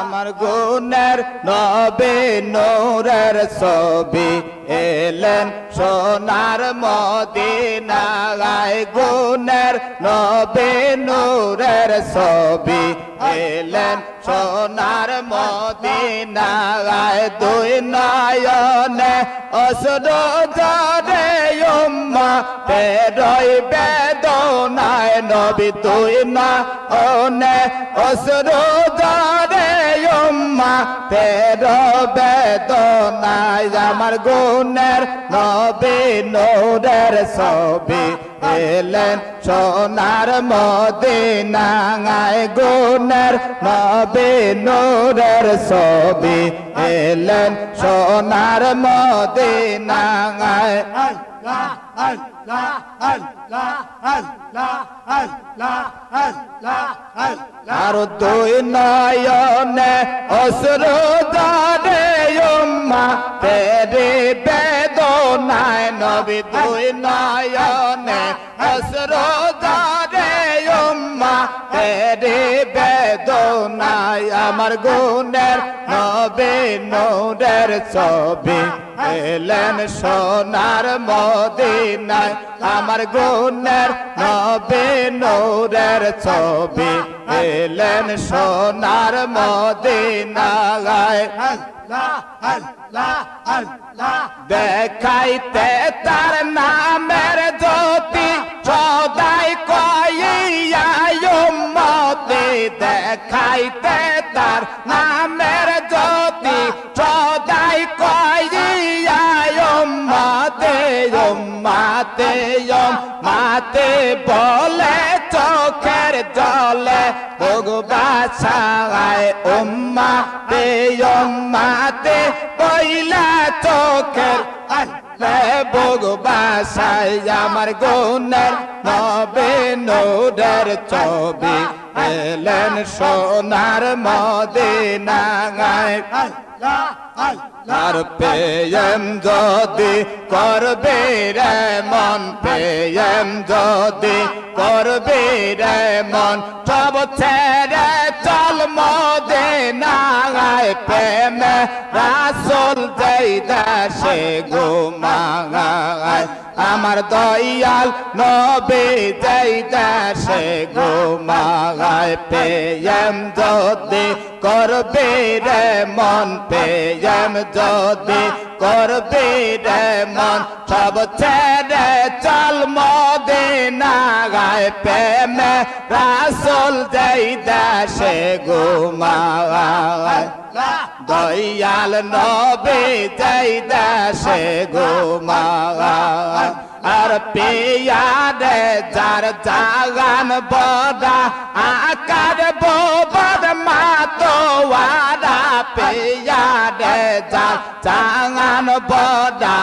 আমার গুণের নবে নূরের ছবি এলেন সোনার মদিনায়। গুণের নবে নূরের ছবি এলেন সোনার মদিনায়। দুই নয়নে অসুর উম্মা পেরই বেদনায় নবী তুই না ওনে অসুর জরে উম্মা পের বেদনায় আমার গুণের নবী নূরের ছবি এলেন। সোনার মদিনায় গুণের নবী নূরের ছবি এলেন। সোনার মদিনায় আর দুই নয়নে অসুর জানে উম্মা, তেরে বেদনায় নবী দুই নয়নে অসুর জানে উম্মা, তেরে বেদনায় আমার গুণের নবে নূরের ছবি। এলেন সোনার মদিনায় আমার গুণের নবে নৌরের ছবি। এলেন সোনার মদিনায়। দেখাইতে তার নামের মাতে মাতে বলে চোখের জলে। ভগবাসায় মাতে পইলা চোখের ভগবাসায় আমার গুণের নবে নোডের ছবি এলেন সোনার মদে মদিনায় আর পেয়ম যদি করবে রে মন পেয়ম যদি করবে রে মন, সব ছেড়ে চল মদে নাগায় প্রেমে যাই দাসে দেশে ঘুমাগায় আমার দয়াল নবে যেই দেশে ঘুমাগায় পেয়ম যদি করবে রে মন পেয়ম যদি করবে রে মন, সব ছেড়ে চল মদে নাগায় প্রেমে রাসুল যেই দেশে ঘুমাগায়। দয়াল নবে যাই দাসে ঘুমাগায় আর পেয়ারে যার জাগান বড়া আকার বোবর মাতোয়ারা। পেয়ারে যার জাগান বড়া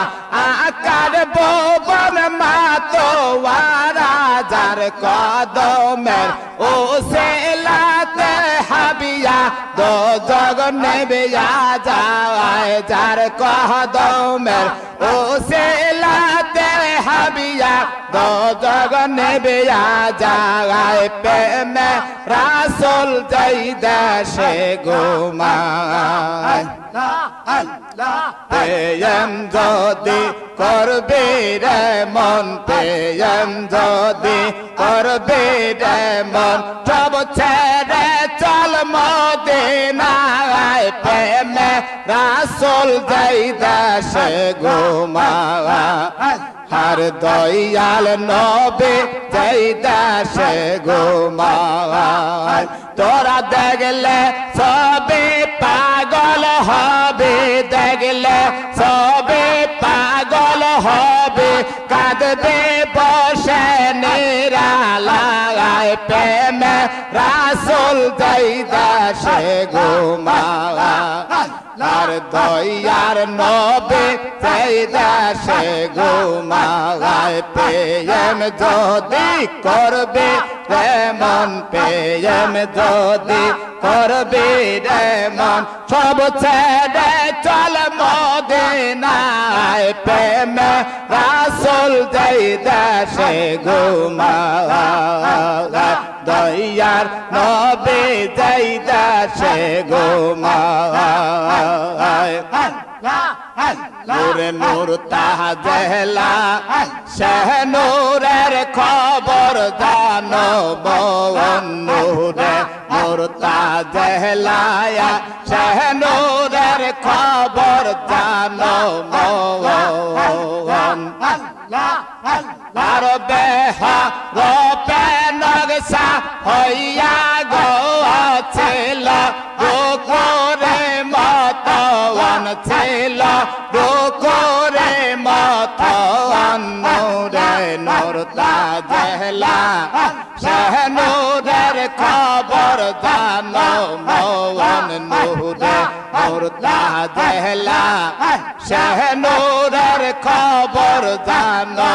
আকার বোবর মাতোয়ারা। যার কদমের ও হাবিয়া দো জগ নেবে যায়, যার কহ কদমের ও সেলা সেলাতে হাবিয়া। দো জগ নেবে যায়, প্রেমে রাসুল যাই দেশে ঘুমায়। পেয়ম যদি করবে রে মন পেয়ম যদি করবে রে মন, সব ছেড়ে রাসুল যাই দেশে ঘুমায় হার দয়াল নবে যাই দেশে ঘুমায় তোরা দেখলে সবে পাগল হবে, দেখলে সবে পাগল হবে, কাঁদবে বসে নিরালায় প্রেমে, রাসুল যাই ঘুমায় আর দয়ার নবে সেই দেশে ঘুমায় পেয়ম যদি করবে রেমন পেয়ম যদি করবে রেমন সব ছেড়ে চল মদিনায়, প্রেমে রাসুল যেই দেশে ঘুমায় দয়ার নবে যাই দাসে গোমায় নূরে নূর তাজেলা শেহ নূরের খবর জানো বন নূরে নূর তাজেলায়া শেহ নূরের খবর জানো মন বেহা রূপে নকশা হইয়া গো ছিল গোকরে মতওয়ান ছিল গোকরে মতওয়ান নূরে নূর তাজেলা শাহ নূরের খবর জানো মওয়ান নূরে নূর তাজেলা শাহ নূরের খবর জানো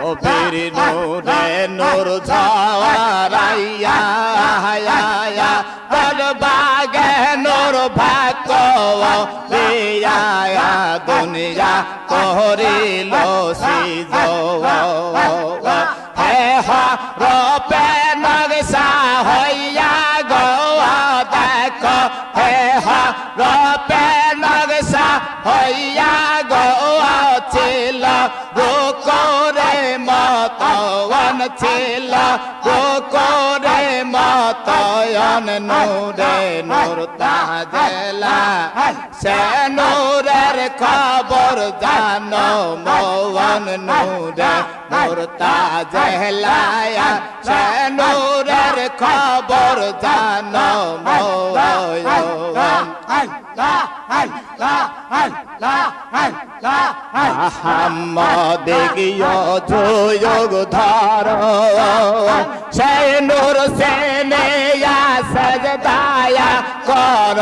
ও বীর নূরে নূর বল বাগে নূর ভাগ দুনিয়া করিল সিজ ছিল গোকরে মতয়ন নূরে নূর তাজেলা। সে নূরের খবর জানো মওয়ান নূরে নূর তাজেলায়া সে নূরের খবর জানো আহমদিগিয় যোগ ধর। সে নূর সেনে সজদায়া কর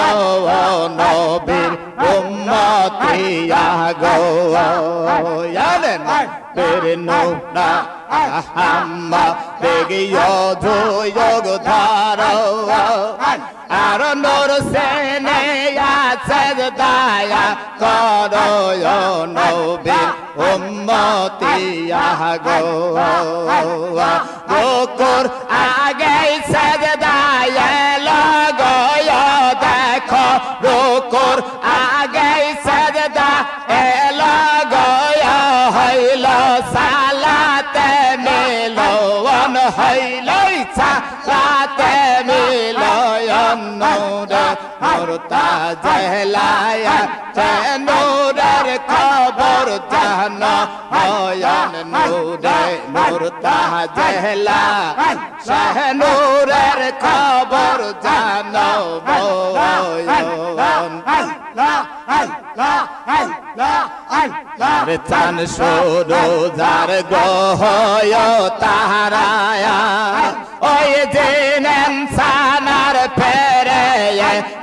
নবীর উম্মতিয়া গো জানেন বের নোনা আহমদিগিয় যোগ ধর। আর নূর সেনে সজদায়া কর নবীর উম্মতিয়া গো গোকুর আগে সজদায় লগয় দেখো গোকুর আগে নূর তাজলায়া নূরের খবর জান, নয়ন নূরে নূর তাজলা শাহ নূরের খবর জান আরে চান সরো যার গহয় তাহারায়া, ওই জেনেন সানার ফেরে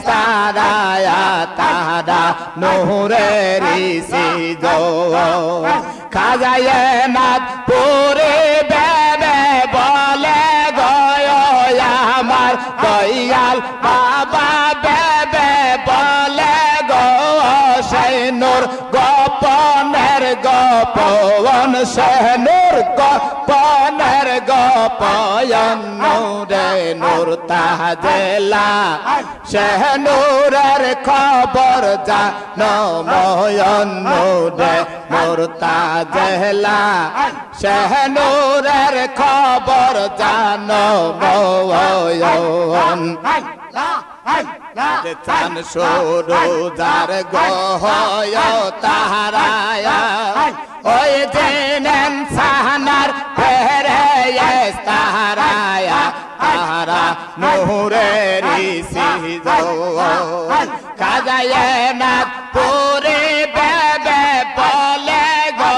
তারায়া তারা নহরেরি সিজ খাজায় নাথ পুরে বেবে বলে গয় আমার দয়াল বাবা। বেবে বলে গো সেনুর গোপনের গোপন গোপনের গোপয়ন নূরে নূর তাজেলা সেনুরের খবর যা নময়ন নূরে নূর তাজেলা সেনুরের খবর জানো ময়ন চান সরু যার গহয় তাহারায়া ওই জেনেন সাহানার ফেরে তাহারায়া, তাহারা নহরেরি সিজ কাজায় না পুরে বেবে বলে গো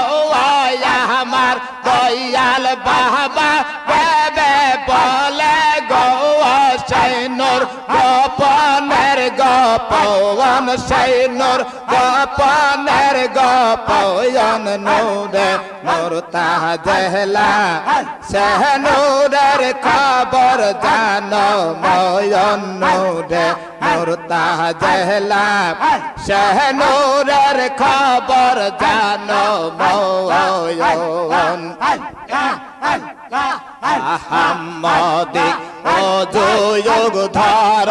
আমার দয়াল বাবা। বেবে বলে গো সৈনুর গোপনের গোপন সৈনুর গোপনের গোপন নূরে নূর তাজলা সেহনুরের খবর জানো ময়ন নূরে নূর তাজলা সেহনুরের নূরের খবর জানো ময়ন আহাম্মদিক ও যোগ ধর।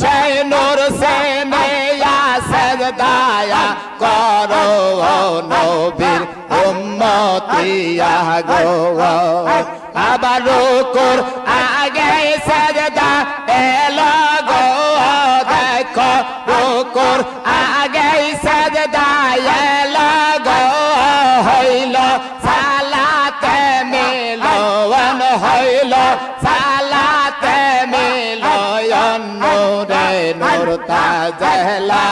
সে নেয়া সজদায়া করো নবীর উম্মতিয়া গো আবার রুকুর আগে সজদা এলো গো, দেখো রুকুর আগে সজদা এলো গো, হইল সালাতে মিলন হইল সালাতে মিলন নূরে নূর তাজলা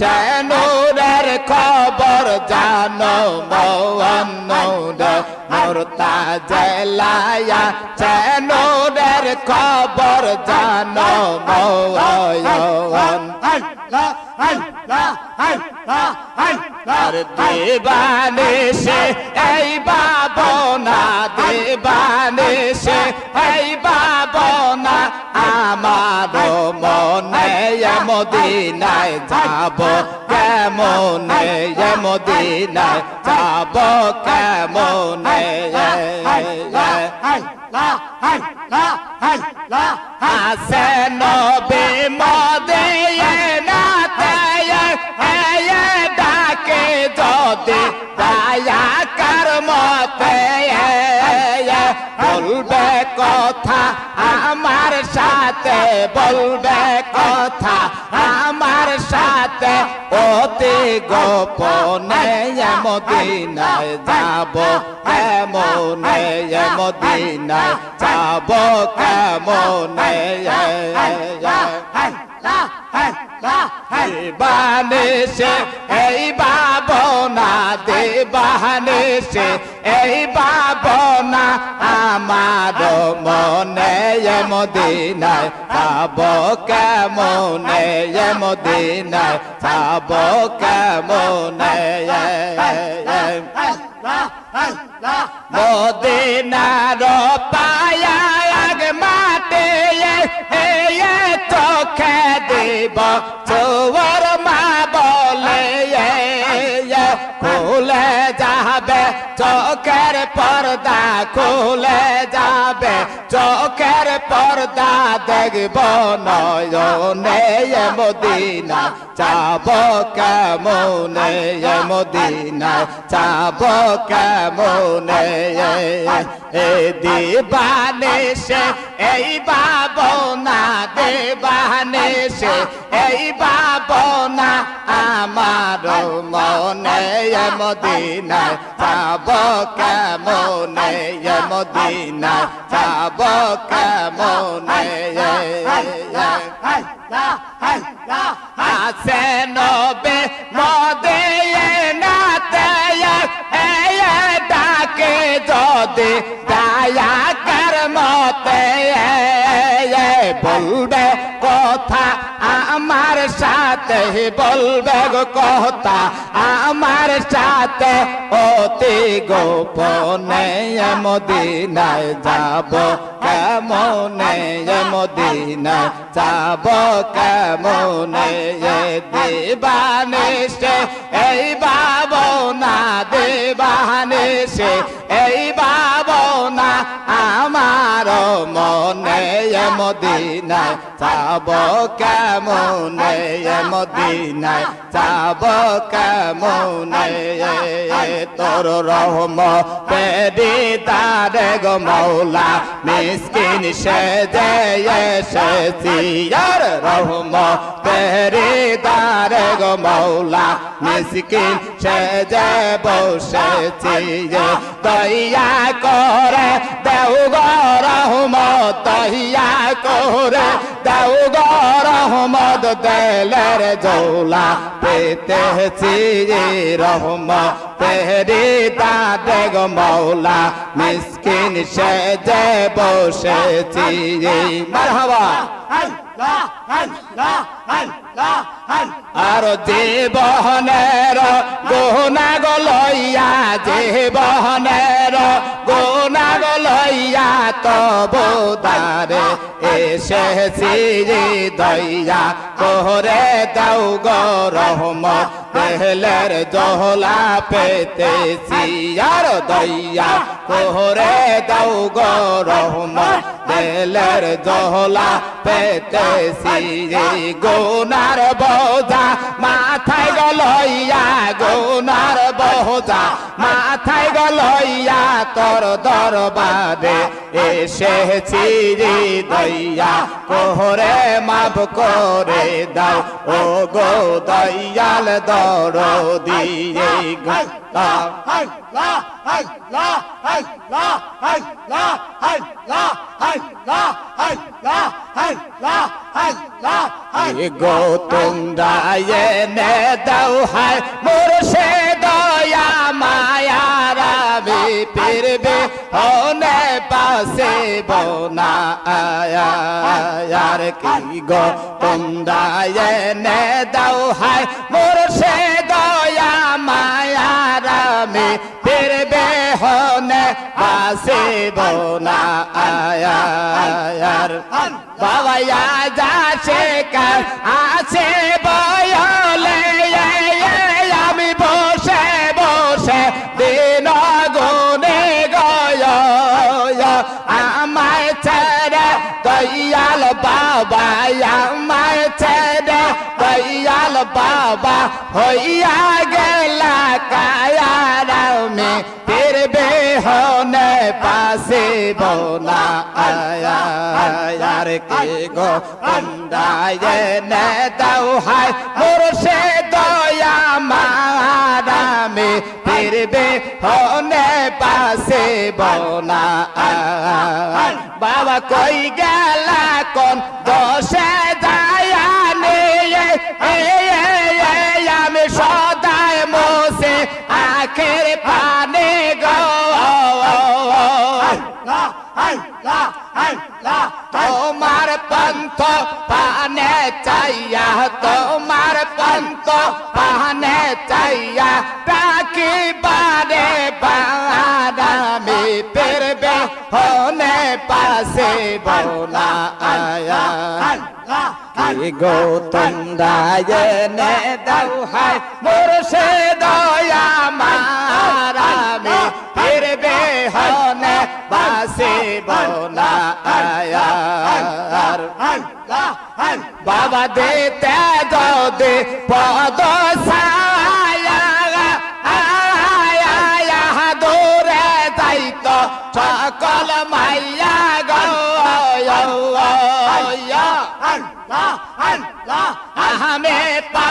সে নূরের খবর জানো মৌন নূর নূর তাজলায়া সে খবর জানো মৌন আর দেবানে সে, এই বাবনা দেবানে সে, এই বাবনা আমার মনে মদিনায় যাব কেমনে মদিনায়? যাব কেমনে আসে নবে মদে না ডাকে যদি দয়া কর মতে বলবে কথা আমার সাথে, বলবে কথা সাথে অতি গোপনে মদিনায় যাব কেমনে মদিনায় যাব, কেমনে দেবানে সে এই বাবনা দেবানে সে এই বাবনা আমার মনে মদিনায় যাব কেমনে মদিনায় যাব কেমনে মদিনার পায়া মাটে চোখে দেব চোর মা বলে খুলে যাবে চোখের পর্দা খুলে। পর্দা দেখব নয়নে মদিনা। চাব কেমনে মদিনা? চাব কেমনে এ দিবানে সে এই বাবনা দেবানে সে এই বাবনা আমার মনে মদিনায় যাব কেমনে মদিনায় যাব কেমনে আসে নবে মদে সাথে বলবে কথা, আমার সাথে অতি গোপনে মদিনায় যাব, কেমনে মদিনায় যাব, কেমনে দেবানে সে এই বাবনা দেবানে সে এই বাবনা আমার মনে মদিনায় যাব কেমনে মদিনায়? যাব কেমনে তোর রহম পেরি তারে গো মৌলা। মিসকিন সে এসেছি রহম পেরি তারে গো মৌলা। মিসকিন সে যে বসেছি দয়া করে দেউ গো রহমত দয়া করে দেউ গো রহমত দেলের জৌলা। পেতেছি রহম তেরি দাদে গো মৌলা। মিসকিন সে যে বসেছি মারহাবা। আর যে জীবনের গুণা গলইয়া জীবনের গুণা গলইয়া তবুদারে এসেছি দইয়া কোহরে দাও গো রহমত। দেহলের জহলা পেতেছি আর দইয়া কোহরে দাও গো রহমত। দেলের জহলা পেতেছি গুনার বোঝা মাথায় গলইয়া গুনার বোঝা। মাথায় গলইয়া তোর দরবারে এসেছি দইয়া কোহরে মাপ করে দাও। ও গো দয়াল দর দিয়ে গা গো তোমরা এনে দাও হায়, মোর সে দয়া, মায়া রাবে পেরবে হয় পাশে বোনা আয়ার কি গো তোমরা এনে দাও হায় মোর সে দয়া মায়ারা মে ফিরবে হনে পাশে বোনা আয়ার বাবা যাচ্ছে কার আছে হইয়া গেলা কায়ারামে ফিরবে হনে পাশে বোনা আয়ার কে গো কন্দায় নে দাও হায়, মোর সে দয়া মারামে ফিরবে হনে পাশে বোনা বাবা কই গেলা কোন দশে 拉开拉开 কি গো তোমরায় নে দাও হায় মোর সে দয়া মারামে ফিরবে হনে বাসে বোনা আয়ার বাবা দেতে দে পদ সায়া আয়া দূরে সকল মাইয়া कहा हमें पा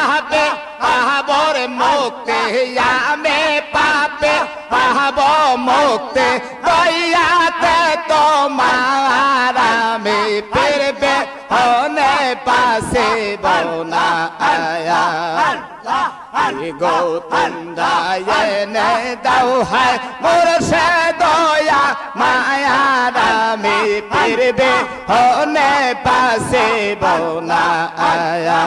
হাই গৌতম দায়নে দাও হায়, মোর সে দয়া মায়া রামে ফিরবে, হনে পাশে বোনা আয়া।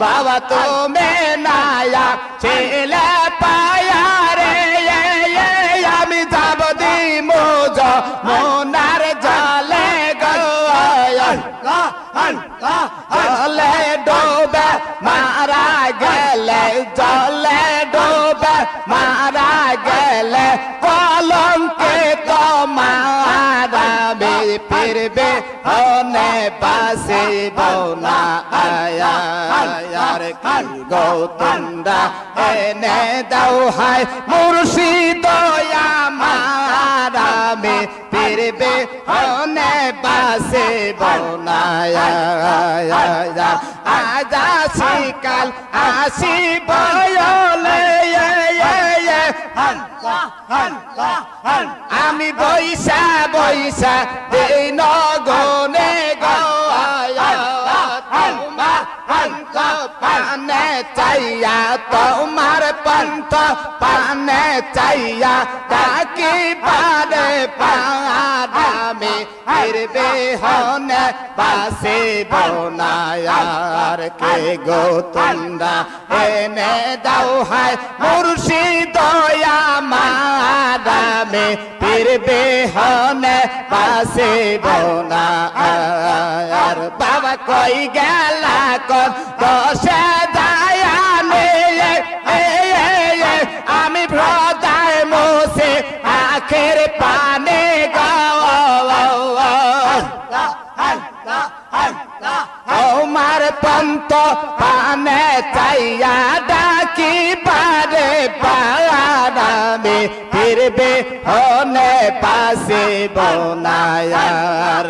বাবা তুমি নায়া, ছেলে পায়া বে হনে পাশে বৌনা আয়া কাল গৌতন্দা এনে দৌ হায় মুর্শি দয়া মারা মে পেরবে হনে পাশে বৌনায় আজা শ্রী কাল আসি বয় আমি বৈশা বৈশা দিন গনে পন্থ পানে চাইয়া, তোমার পন্থ পানে চাইয়া তাকি পারে পারামে ফিরবে হনে পাশে বোনায়ার কে গো তোমরা? এনে দাও হায় মুর্শিদয়া ফির বিহনে বাসিব না আর বাবা কই গেলা কর? দশে দায়ানে আমি ভ্রদায় মোসে আখের পানে গাওয়া। তোমার পন্ত ফিরবে হনে পাশে বনায়ার।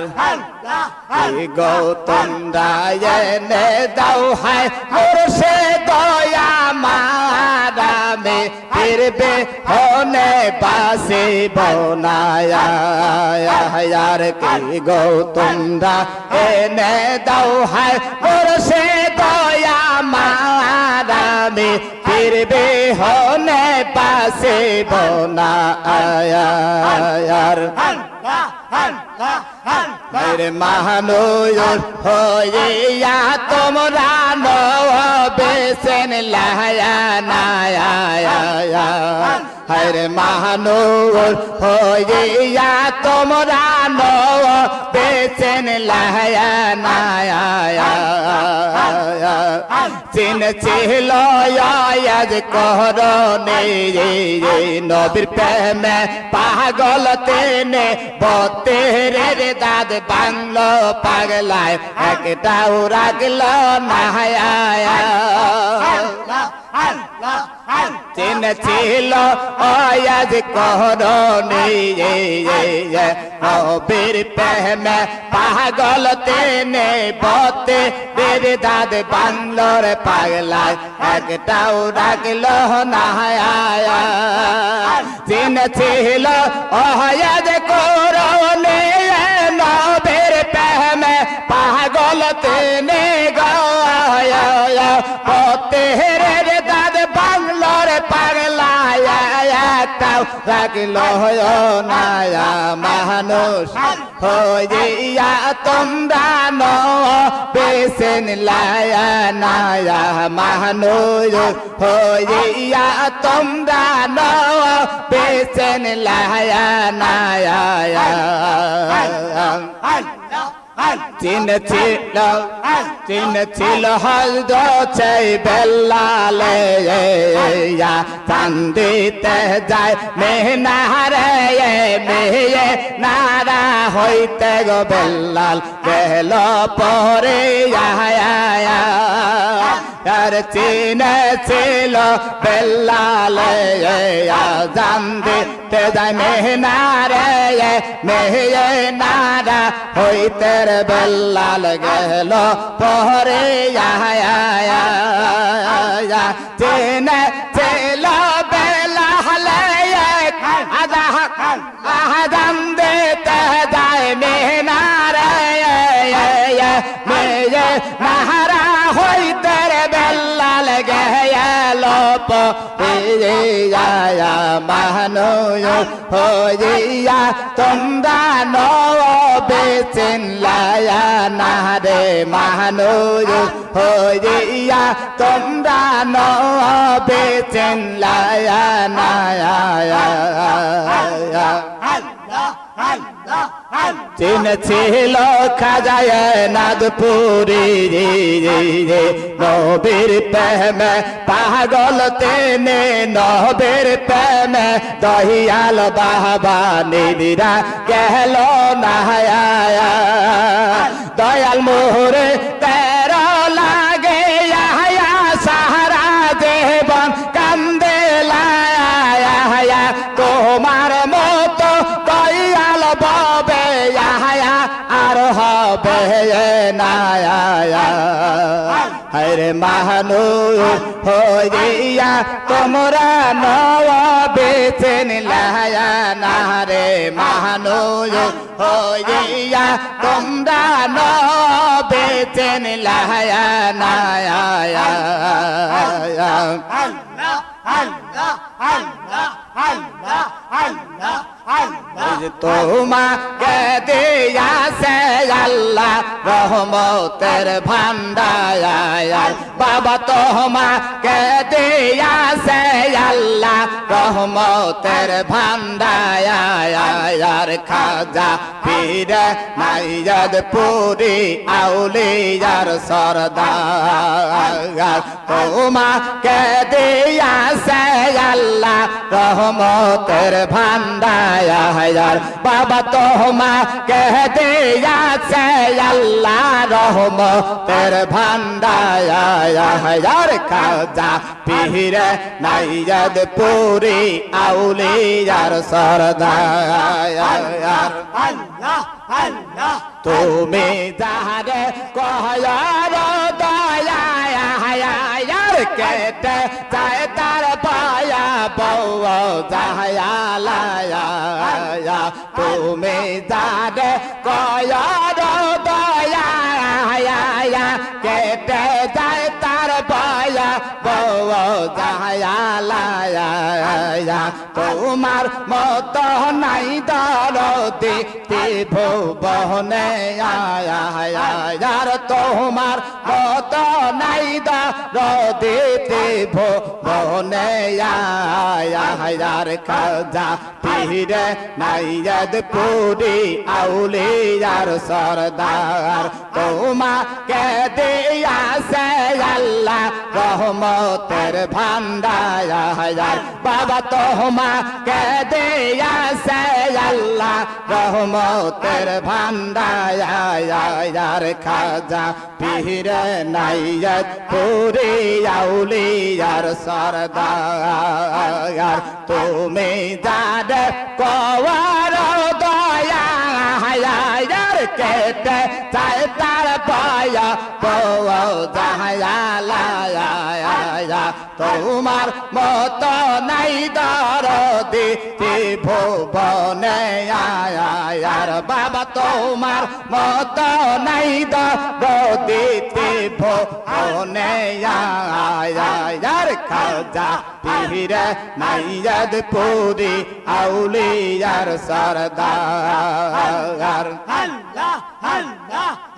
গৌতম রায়নে দাও হায় মুর্শে দয়া মারামে ফিরবে হনে পাশে বনায়ার। কি গৌতম রায়নে দাও হায় মুর্শে দয়া মারামে ফিরবে হনে পাশে বনায়ার মেরে মহানুর হইয়া তোমরা বেসেন লায়া নায়া হরে মহানুর হইয়া তোমরা বেসেন লায়া নায়া চিন ছিল আজ করনে নবীর প্রেমে পাগল তেনে, বতেরের দাদ বাংলো পাগলায়, একটাও রাগল না চিন ছিল, আয়াজ করনে নবীর প্রেমে, পাগল তেনে বতে, বীর দাদ বাংলোর পাগলা একটাও রাখল না চিন ছিল, আয়াজ করনে রাগল নায়া মানুষ হইয়া তোমরা ন বেসেন লায়া নায়া মানুষ হইয়া তোমরা ন বেসেন লায়া নায়া চিন ছিল চিন ছিল হলদ চাই বেল্লালে চান্দিতে যায়। মেহনারে মেয়ে নারা হইতে গো বেল্লাল গেল পরে আর চিন ছিল বেল্লালে জান্দিতে যায়। মেহনারে মেয়ে নারা হইতে রে বেল্লাল গেল পরে চেন বেলা হলে আদাম দেতে যায় মেহনারে মেয়ে নাহারা হইতে রে বেল্লাল গেল পরে মানো হইয়া তোমরা নো বেচেন লায়া না রে মানো হইয়া তোমরা নো বেচেন লায়া না চিন ছিল খাজায় নাদপুরি নবীর প্রেম পাগল তেনে, নবীর প্রেম দহিয়াল বাবা নিদিরা গেল নাহায়া। দয়াল মোহরে হরে মাহানু হইয়া তোমরা নব বেচেন লায়া না রে মাহানু হইয়া তোমরা নব বেচেন লায়া নায়া আজ তোমাকে দিয়াছে আল্লাহ রহমতের ভান্ডার। বাবা তোমাকে দিয়াছে আল্লাহ রহমতের ভান্ডার। খাজা পীরে নাইয়াদ পুরি আউলিয়ার সরদার। তোমাকে দিয়াছে আল্লাহ রহমতের ভান্ডার। বাবা তোমাকে দিয়াছে আল্লাহ রহমতের ভান্ডার খাজা পীরে নাইয়াদ পুরি আউলিয়ার সরদার আল্লাহ আল্লাহ তুমি যাহারে কহয়ার যাহায়া তুমি যাহারে কয়ার দয়া কেটে যায় তার পায়া বউ যাহায়া তোমার মত নাই দরদি ভুবনে আয়ার তোমার মত নাই দরদি ভুবনে আয়ার খাজা পীরে নাইয়াদ পুরি আউলিয়ার সরদার। তোমাকে দিয়াছে আল্লাহ রহমতের ভান্ডার বাবা তোমাকে দিয়াছে আল্লাহ রহমতের ভান্ডার খাজা পীরে নাইয়াদ পুরি আউলিয়ার সরদার। তুমি যার কওয়ার হায়ার কেটে চাই তার পায়া বউ যাহায়া তোমার মত নাই দরদি ভুবনে আয়ার বাবা, তোমার মত নাই দরদি ভুবনে আয়ার খাজা পীরে নাইয়াদ পুরি, আউলিয়ার সরদার আল্লাহ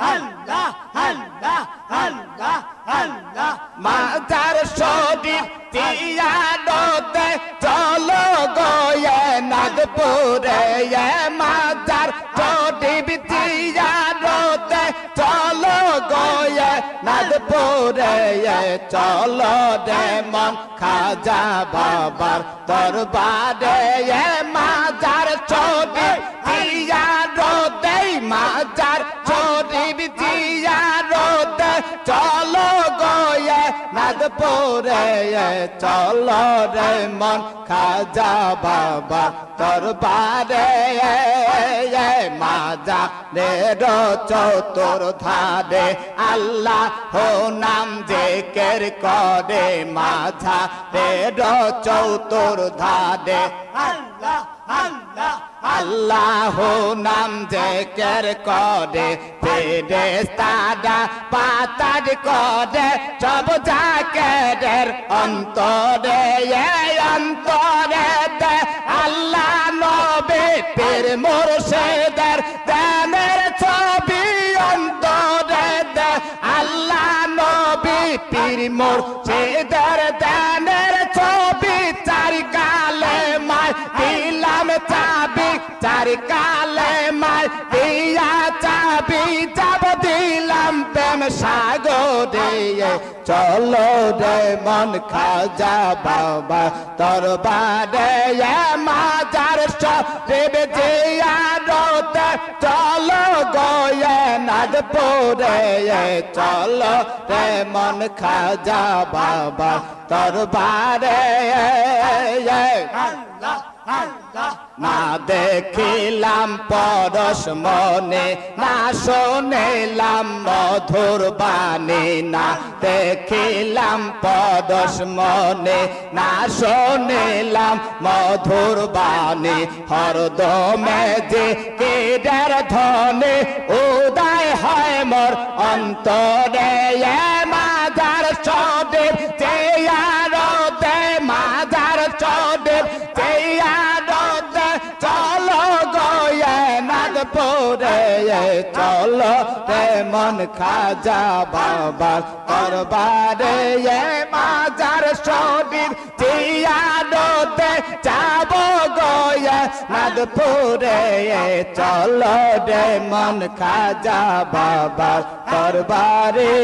আল্লাহ আল্লাহ আল্লাহ আল্লাহ মাজার শরীফ তিয়ানোতে চলো গয়ে নাগপুরে, এ মাজার শরীফ তিয়ানোতে চলো গয়ে নাগপুরে চলো রে মন খাজা বাবার দরবারে, এ মাজার নাগপুরে চলো রে মন, খাজা বাবা, দরবারে মাজা রে চতুর ধারে। আল্লাহ হো নাম যে কের করে মাঝা রে চতুর ধারে। আল্লাহ আল্লাহ। আল্লাহ নাম জেকের করে পেরে সাদা পাতার করে সব জাকের অন্তরে অন্তরে আল্লাহ নবে পীর মুর্শিদের দানের ছবি অন্তরে আল্লাহ নবী পীর মুর্শিদের চার কালে মায় দিয়া চাবি যাব দিলাম প্রেম সাগরে। চলো রে মন খাজা বাবা তোর বারে মাজার সব রোতে চলো গয়ে নাগপুরে চলো রে মন খাজা বাবা তোর বারে আল্লাহ আল্লাহ। না দেখিলাম, পরশ মনে না শোনেলাম, মধুর বাণী না দেখিলাম, পরশ মনে না শোনেলাম, মধুর বাণী। হরদমে যে কেডার ধনে, উদয় হয় মোর অন্তরে নাদপুরে চলো রে মন খাজা বাবা, দরবারে মাজার শরীর জিয়ারতে যাব গয়ে নাদপুরে চলো রে মন খাজা বাবা, দরবারে।